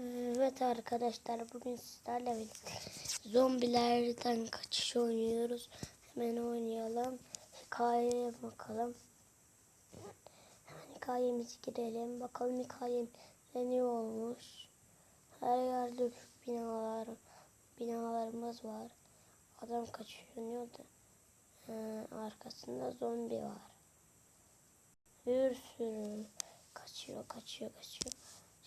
Evet arkadaşlar bugün sizlerle birlikte zombilerden kaçış oynuyoruz. Hemen oynayalım. Hikayeye bakalım. Hemen hikayemizi girelim. Bakalım hikayem ne olmuş. Her yerde binalar, binalarımız var. Adam kaçıyordu. Ee, arkasında zombi var. Bir sürü kaçıyor, kaçıyor, kaçıyor.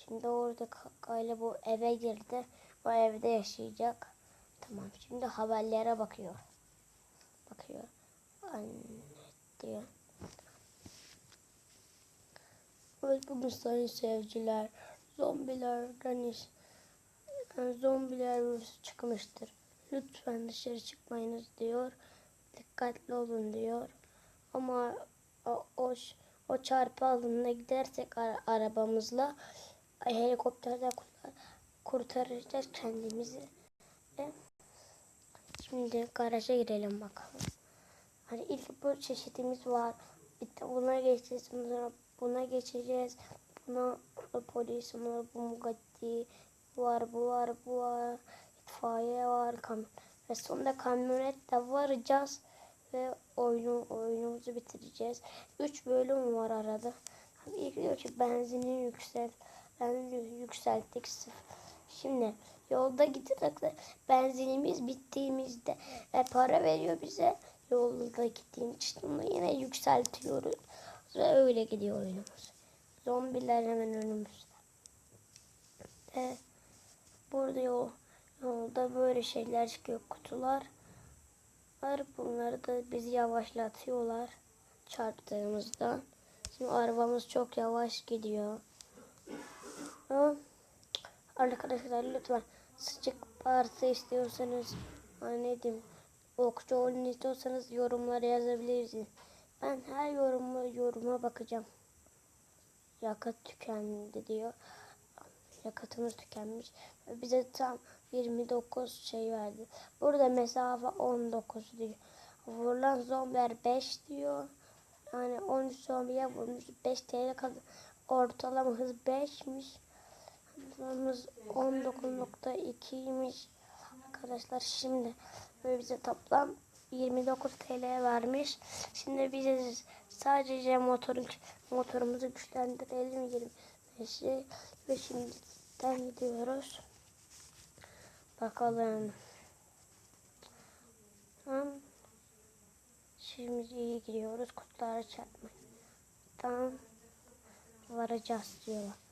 Şimdi orada ka- galiba bu eve girdi. O evde yaşayacak. Tamam. Şimdi haberlere bakıyor. Bakıyor. Anne diyor. Evet bugün sayın seyirciler zombilerden yani zombiler virüsü çıkmıştır. Lütfen dışarı çıkmayınız diyor. Dikkatli olun diyor. Ama o, o, o çarpı alanına gidersek ara- arabamızla kurtar- kurtaracağız kendimizi. Ve şimdi garaja girelim bakalım. Hani ilk bu çeşitimiz var. Bir de buna geçeceğiz. Sonra buna geçeceğiz. Buna polis, buna Bugatti var, bu var, bu var. İtfaiye var, kamyon. Ve sonunda kamyonetle varacağız. Ve oyunu, oyunumuzu bitireceğiz. Üç bölüm var arada. Hani ilk diyor ki benzini yüksel. Benzini yükselttik. Şimdi yolda giderek de benzinimiz bittiğimizde e, para veriyor bize. Yolda gittiğim için yine yükseltiyoruz. Ve öyle gidiyor oyunumuz. Zombiler hemen önümüzde. Ve burada yol, yolda böyle şeyler çıkıyor kutular. Var bunları da bizi yavaşlatıyorlar çarptığımızda. Şimdi arabamız çok yavaş gidiyor. Arkadaşlar lütfen sıcak parça istiyorsanız ne diyeyim okçu oyun istiyorsanız yorumlara yazabilirsiniz. Ben her yoruma, yoruma bakacağım. Yakıt tükendi diyor. Yakıtımız tükenmiş. Bize tam 29 şey verdi. Burada mesafe 19 diyor. Vurulan zombiler 5 diyor. Yani 13 zombiye vurmuş. 5 TL kadar. Ortalama hız 5'miş. Hızımız 19.2'ymiş. Arkadaşlar şimdi böyle bize toplam 29 TL vermiş. Şimdi bize sadece motorun motorumuzu güçlendirelim 25'i ve şimdiden gidiyoruz. Bakalım. Tamam. Şimdi iyi gidiyoruz. Kutulara çarpmayın. Tamam. Varacağız diyorlar.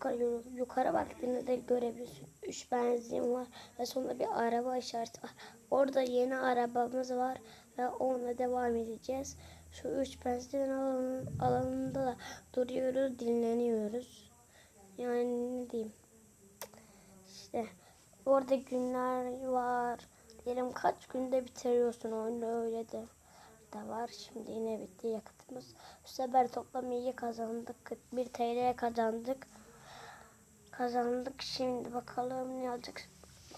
Yukarı, yukarı baktığında da görebiliyorsun. Üç benzin var ve sonra bir araba işareti var. Orada yeni arabamız var ve onunla devam edeceğiz. Şu üç benzin alanı, alanında da duruyoruz, dinleniyoruz. Yani ne diyeyim. İşte orada günler var. Diyelim kaç günde bitiriyorsun oyunu öyle de de var. Şimdi yine bitti yakıtımız. Bu sefer toplam iyi kazandık. 41 TL kazandık. Kazandık. Şimdi bakalım ne alacak.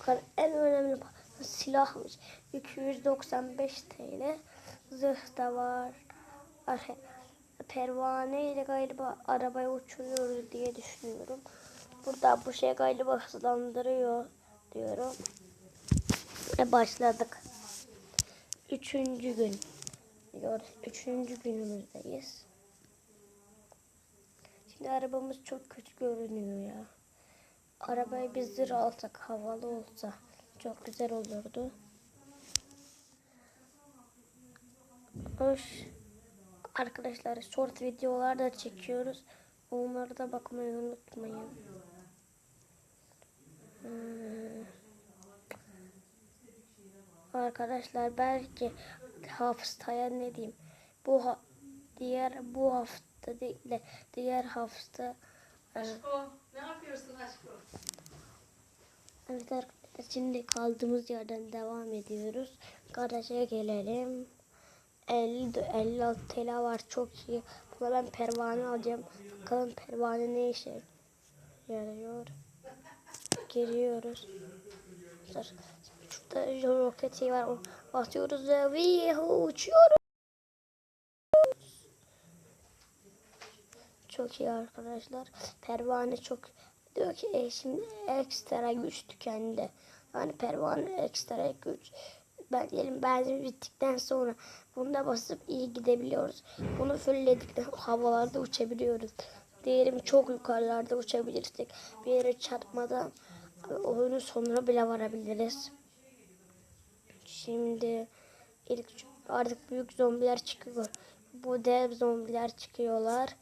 Bakalım en önemli silahmış. 295 TL. Zırh da var. Ar- Pervane ile galiba arabaya uçuruyoruz diye düşünüyorum. Burada bu şey galiba hızlandırıyor diyorum. Ve başladık. Üçüncü gün. Diyoruz. Üçüncü günümüzdeyiz. Şimdi arabamız çok kötü görünüyor ya. Arabayı bir zırh alsak havalı olsa çok güzel olurdu. Hoş. Arkadaşlar short videolar da çekiyoruz. Onları da bakmayı unutmayın. Hmm. Arkadaşlar belki haftaya ne diyeyim bu ha- diğer bu hafta değil de diğer hafta e, Evet arkadaşlar şimdi kaldığımız yerden devam ediyoruz. Garaja gelelim. 50 56 TL var çok iyi. Buna ben pervane alacağım. Bakalım pervane ne işe yarıyor. Giriyoruz. Şurada roket şey var. Basıyoruz ve uçuyoruz. Çok iyi arkadaşlar. Pervane çok Diyor ki e, şimdi ekstra güç tükendi. Yani pervane ekstra güç. Ben diyelim benzin bittikten sonra bunda basıp iyi gidebiliyoruz. Bunu fulledikten havalarda uçabiliyoruz. Diyelim çok yukarılarda uçabilirsek bir yere çarpmadan oyunun sonuna bile varabiliriz. Şimdi ilk artık büyük zombiler çıkıyor. Bu dev zombiler çıkıyorlar.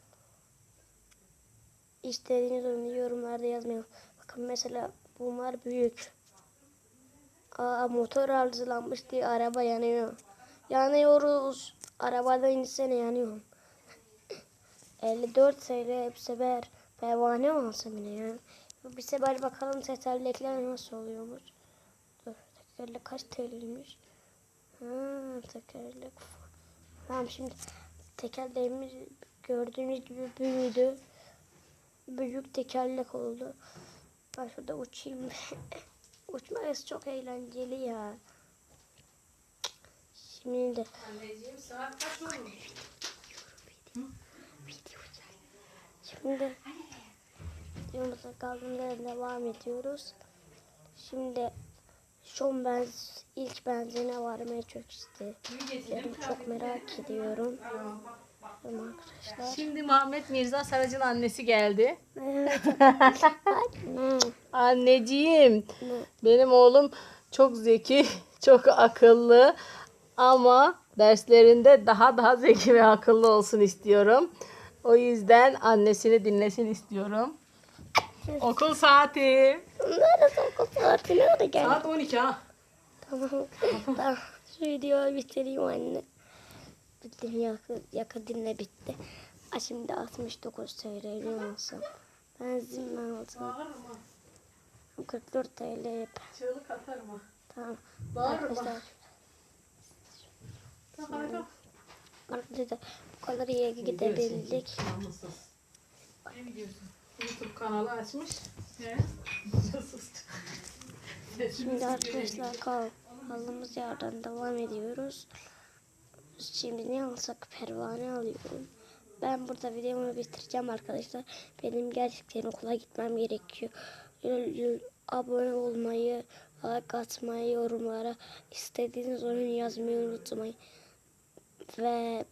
İstediğiniz oyunu yorumlarda yazmayın. Bakın mesela bunlar büyük. Aa, motor arızalanmış diye araba yanıyor. Yanıyoruz. Arabadan insene yanıyor. 54 TL hep sefer. Pervane mi alsam yine ya? Bir sefer bakalım tekerlekler nasıl oluyormuş. Dur tekerlek kaç TL'ymiş? Ha tekerlek. Tamam şimdi tekerleğimiz gördüğünüz gibi büyüdü. Büyük tekerlek oldu. Ben şurada uçayım. Uçması çok eğlenceli ya. Şimdi Anneciğim saat kaç olmuş? Şimdi yolumuza kaldığımız yerden devam ediyoruz. Şimdi son benz ilk benzine varmaya çok istiyorum. Çok merak ediyorum. Tamam arkadaşlar. Şimdi Muhammed Mirza Saracı'nın annesi geldi. Anneciğim. Ne? Benim oğlum çok zeki, çok akıllı ama derslerinde daha daha zeki ve akıllı olsun istiyorum. O yüzden annesini dinlesin istiyorum. Okul saati. Nerede okul saatine de gel. Saat 12 ha. Tamam. tamam. Şu videoyu bitireyim anne. Bitti. Yakı, dinle bitti. Ha şimdi 69 TL alsam? Benzin mi? Bağırma. 44 TL yap. Çığlık atarma. Tamam. Bağırma. Arkadaşlar, arkadaşlar bu kadar iyi gidebildik. Namussuz. Ne biliyorsun? YouTube kanalı açmış. He? Şimdi arkadaşlar kal kaldığımız yerden devam ediyoruz. Şimdi ne alsak pervane alıyorum. Ben burada videomu bitireceğim arkadaşlar. Benim gerçekten okula gitmem gerekiyor. Abone olmayı, like atmayı, yorumlara istediğiniz oyunu yazmayı unutmayın. Ve